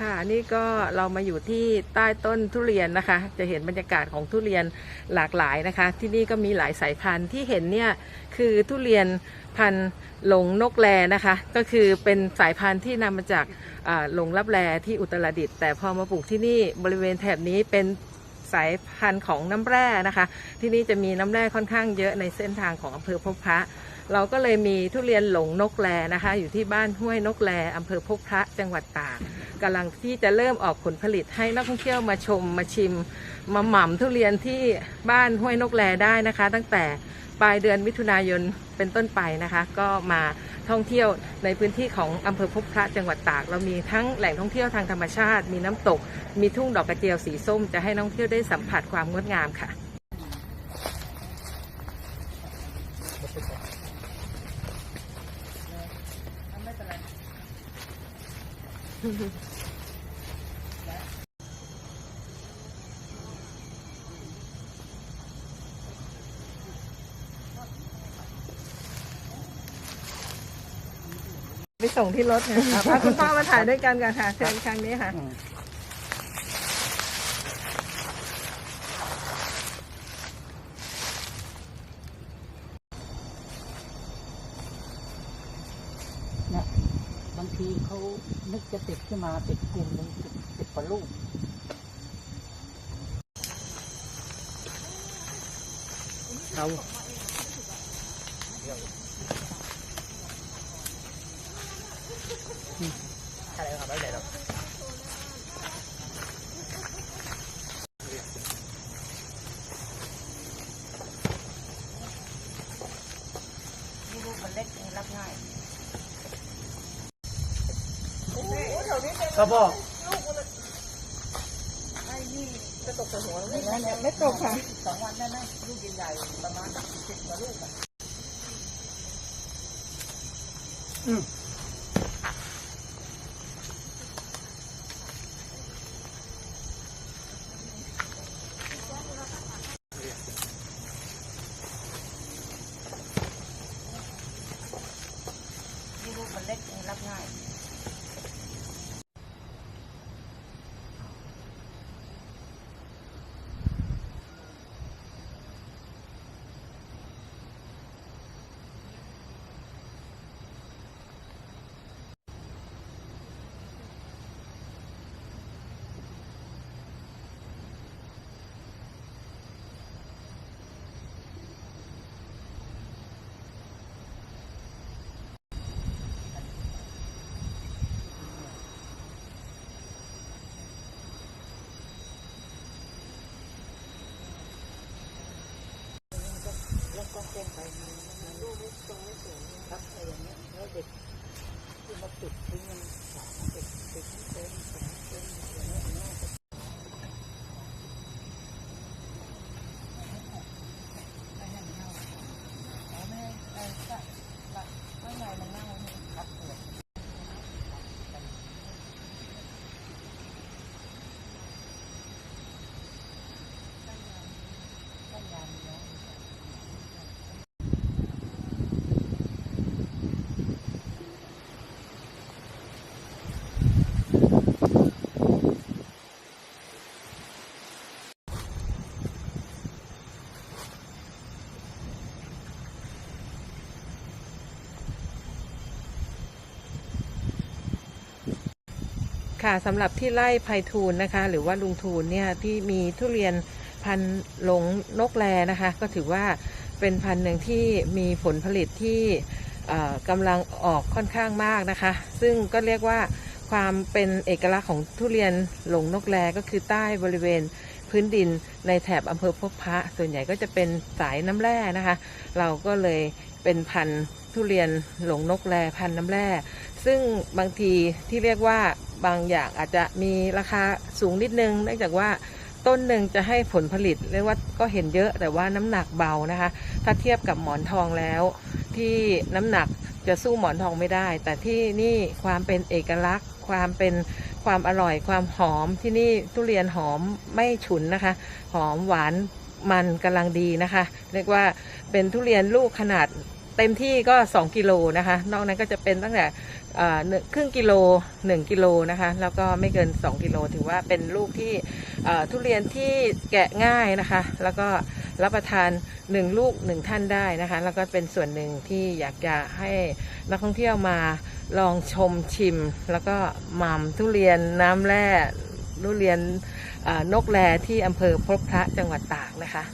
ค่ะนี่ก็เรามาอยู่ที่ใต้ต้นทุเรียนนะคะ จะเห็นบรรยากาศของทุเรียนหลากหลายนะคะ ที่นี่ก็มีหลายสายพันธุ์ที่เห็นเนี่ยคือทุเรียนพันธุ์หลงนกแลนะคะ ก็คือเป็นสายพันธุ์ที่นำมาจากหลงรับแลที่อุตรดิตถ์แต่พอมาปลูกที่นี่บริเวณแถบนี้เป็นสายพันธุ์ของน้ำแร่นะคะ ที่นี่จะมีน้ำแร่ค่อนข้างเยอะในเส้นทางของอำเภอพบพระเราก็เลยมีทุเรียนหลงนกแลนะคะ อยู่ที่บ้านห้วยนกแลอำเภอพบพระจังหวัดตาก กำลังที่จะเริ่มออกผลผลิตให้นักท่องเที่ยวมาชมมาชิม มาหม่ำทุเรียนที่บ้านห้วยนกแลได้นะคะ ตั้งแต่ปลายเดือนมิถุนายนเป็นต้นไปนะคะ ก็มาท่องเที่ยวในพื้นที่ของอำเภอพบพระจังหวัดตาก เรามีทั้งแหล่งท่องเที่ยวทางธรรมชาติ มีน้ำตก มีทุ่งดอกกระเจียวสีส้ม จะให้นักท่องเที่ยวได้สัมผัสความงดงามค่ะ ไปส่งที่รถเนี่ยค่ะพาคุณพ่อมาถ่ายด้วยกันกันค่ะเชิญครั้งนี้ค่ะ เนี่ยบาง ทีเขานึกจะติดขึ้นมาติดกลุ่มหนึ่งติดติดกว่าลูกเราอะไรครับไม่ได้หรอกลูกมันเล็กรับง่าย ครับพ่อไม่ตกค่ะสองวันได้ไหมลูกใหญ่ๆประมาณสิบกว่าลูกอะอืมลูกมันเล็กรับง่าย แล้วก็เส้นไปมันลูกไม่ตรงไม่สวยครับอะไรอย่างเงี้ยแล้วเด็กที่มาติดทิ้งมันสองติดติดเต็มเต็มอย่างเงี้ยอย่างเงี้ยไม่ให้มันเน่าอ๋อไม่ให้เออก็แบบข้างในมันเน่าเนี่ยครับเปลือกต้นยางเนาะ ค่ะสำหรับที่ไร่ไพฑูรย์นะคะ หรือว่าลุงทูลเนี่ยที่มีทุเรียนพันธุ์หลงนกแลนะคะ ก็ถือว่าเป็นพันธุ์หนึ่งที่มีผลผลิตที่กำลังออกค่อนข้างมากนะคะ ซึ่งก็เรียกว่าความเป็นเอกลักษณ์ของทุเรียนหลงนกแลก็คือใต้บริเวณพื้นดินในแถบอำเภอพบพระ ส่วนใหญ่ก็จะเป็นสายน้ำแร่นะคะ เราก็เลยเป็นพันธุ์ ทุเรียนหลงนกแลพันน้ำแร่ ซึ่งบางทีที่เรียกว่าบางอย่างอาจจะมีราคาสูงนิดนึงเนื่องจากว่าต้นหนึ่งจะให้ผลผลิตเรียกว่าก็เห็นเยอะแต่ว่าน้ำหนักเบานะคะ ถ้าเทียบกับหมอนทองแล้ว ที่น้ำหนักจะสู้หมอนทองไม่ได้ แต่ที่นี่ความเป็นเอกลักษณ์ ความเป็นความอร่อยความหอมที่นี่ทุเรียนหอมไม่ฉุนนะคะ หอมหวานมันกำลังดีนะคะ เรียกว่าเป็นทุเรียนลูกขนาด เต็มที่ก็ 2 กิโลนะคะ นอกนั้นก็จะเป็นตั้งแต่ครึ่งกิโล 1 กิโลนะคะ แล้วก็ไม่เกิน 2 กิโล ถือว่าเป็นลูกที่ทุเรียนที่แกะง่ายนะคะ แล้วก็รับประทาน 1 ลูก 1 ท่านได้นะคะ แล้วก็เป็นส่วนหนึ่งที่อยากจะให้นักท่องเที่ยวมาลองชมชิม แล้วก็หม่ำทุเรียนน้ำแร่ทุเรียนนกแลที่อำเภอพบพระจังหวัดตากนะคะ